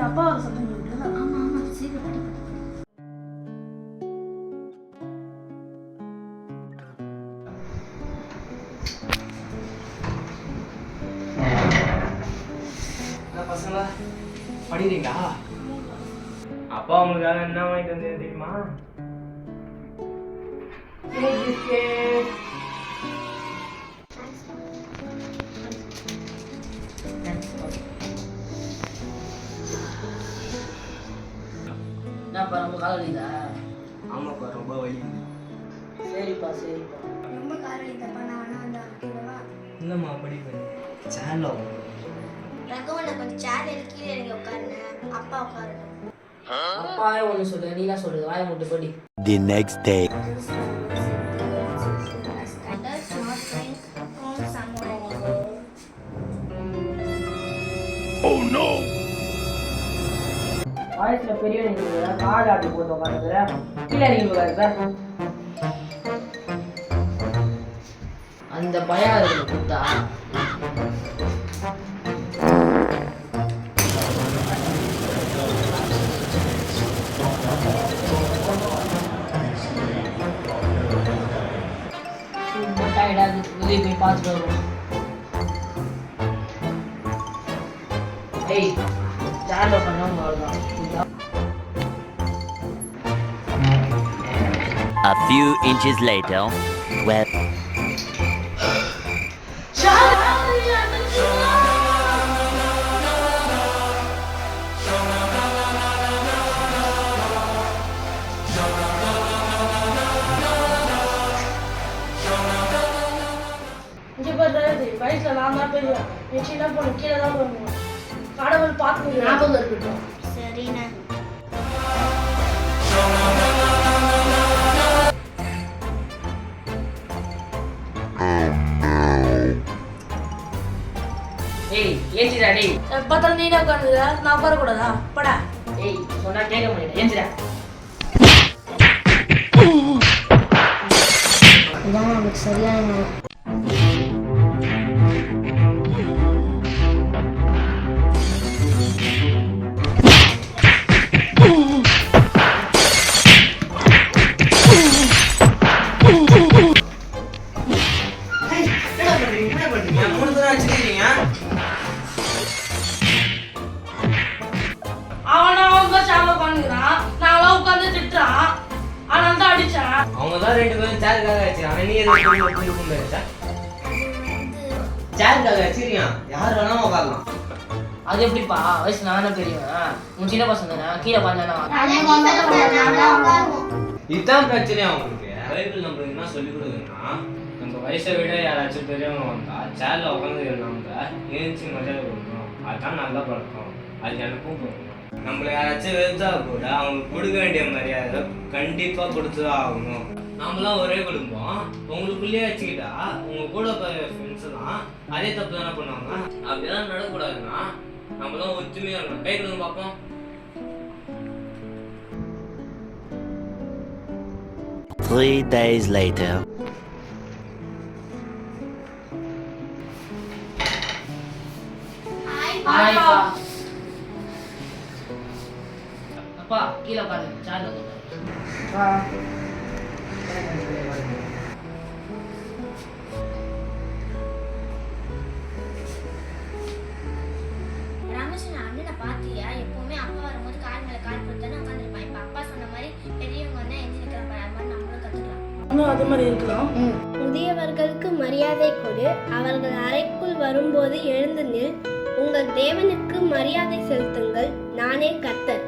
அப்பா ஒரு சத்தம் படி பசங்களா? அப்பா உங்களுக்காக என்ன வாங்கிட்டு வந்து தெரியுமா? என்னப்பா ரொம்ப கால் வலிதா ஆமாப்பா ரொம்ப வலி சரிப்பா சரிப்பா. ரொம்ப காரணித்தப்பா நான் வேணா வந்து அனுப்பிடுவா இல்லைம்மா படி பண்ணி? சேனல் ரகுவனை கொஞ்சம் சேர் எடுத்து கீழே இறங்கி உட்காருங்க அப்பா உட்காருங்க அப்பாவே ஒன்று சொல்லு நீ தான் சொல்லு வாயை முட்டு படி. The next day. Standards not going from somewhere. வயசுல பெரிய நீங்க காடு ஆட்டி போட்டு உட்காந்துக்கிற கீழே நீங்க உட்காருப்ப அந்த பயம் இருக்கு சும்மா டயர்டாக வெளியே போய் பார்த்துட்டு வருவோம். ஏய் A few inches later. Well. இங்க பாரு வயசுல நான் தான் பெரிய என் சின்ன பொண்ணு கீழே தான் பார்த்து ஞாபகம் இருக்கட்டும். சரிண்ணே. ஏய் ஏஞ்சிடா டேய். பார்த்தாலும் நீனே உட்காந்துங்க நான் உட்காரக்கூடாதா? படா. ஏய் சொன்னா கேட்க முடியாது ஏஞ்சிடா. இதான் நமக்கு சரியான வச்சுக்கிறீங்க அவனா தான் சேரில் உட்காந்துக்கிறான் நான் உட்காந்து திட்டுறான். அதனால தான் அடிச்சேன். அவங்க தான் ரெண்டு பேரும் சேருக்காக வச்சிருக்காங்க நீ எதுவும் வச்சா? சேருக்காக வச்சிருக்கீங்க யார் வேணாலும் உட்காரலாம். அது எப்படிப்பா? வயசு நானே பெரியவன். உன் சின்ன பசங்க தானே? கீழே பண்ணா இதுதான் பிரச்சனையா உங்களுக்கு? பைபிள் நம்மளுக்கு என்ன சொல்லி கொடுக்குதுன்னா நம்ம வயசை விட யாராச்சும் பெரியவங்க வந்தா சேர்ல உட்காந்து நம்ம ஏந்திச்சு மரியாதை கொடுக்கணும் அதுதான் நல்ல பழக்கம். அது எனக்கும் தோணும் நம்மள யாராச்சும் வெறுத்தா கூட அவங்களுக்கு கொடுக்க வேண்டிய மரியாதை கண்டிப்பா கொடுத்துதான் ஆகணும். நாமெல்லாம் ஒரே குடும்பம். உங்களுக்குள்ளேயே வச்சுக்கிட்டா உங்க கூட ஃப்ரெண்ட்ஸ் தான் அதே தப்பு தானே பண்ணுவாங்க? அப்படிலாம் நடக்கக்கூடாதுன்னா நம்மளாம் ஒத்துமையா இருக்கணும். கை கொடுங்க பார்ப்போம் Three days later. அப்பா கீழே உட்காரு சேர்ல ராமகிருஷ்ணன் அண்ணனை பாத்தியா? எப்பவுமே அப்பா வரும்போது கால் மேல கால் போட்டு தானே உட்காந்துருப்பான் இப்ப அப்பா சொன்ன மாதிரி பெரியவங்க வந்தா எஞ்சி நிக்கிற பாரு அது மாதிரி நம்மளும் கத்துக்கலாம். இன்னும் அது மாதிரி இருக்கலாம். முதியவர்களுக்கு மரியாதை கொடு. அவர்கள் அறைக்குள் வரும்போது எழுந்து நில். உங்கள் தேவனுக்கு மரியாதை செலுத்துங்கள். நானே கர்த்தர்.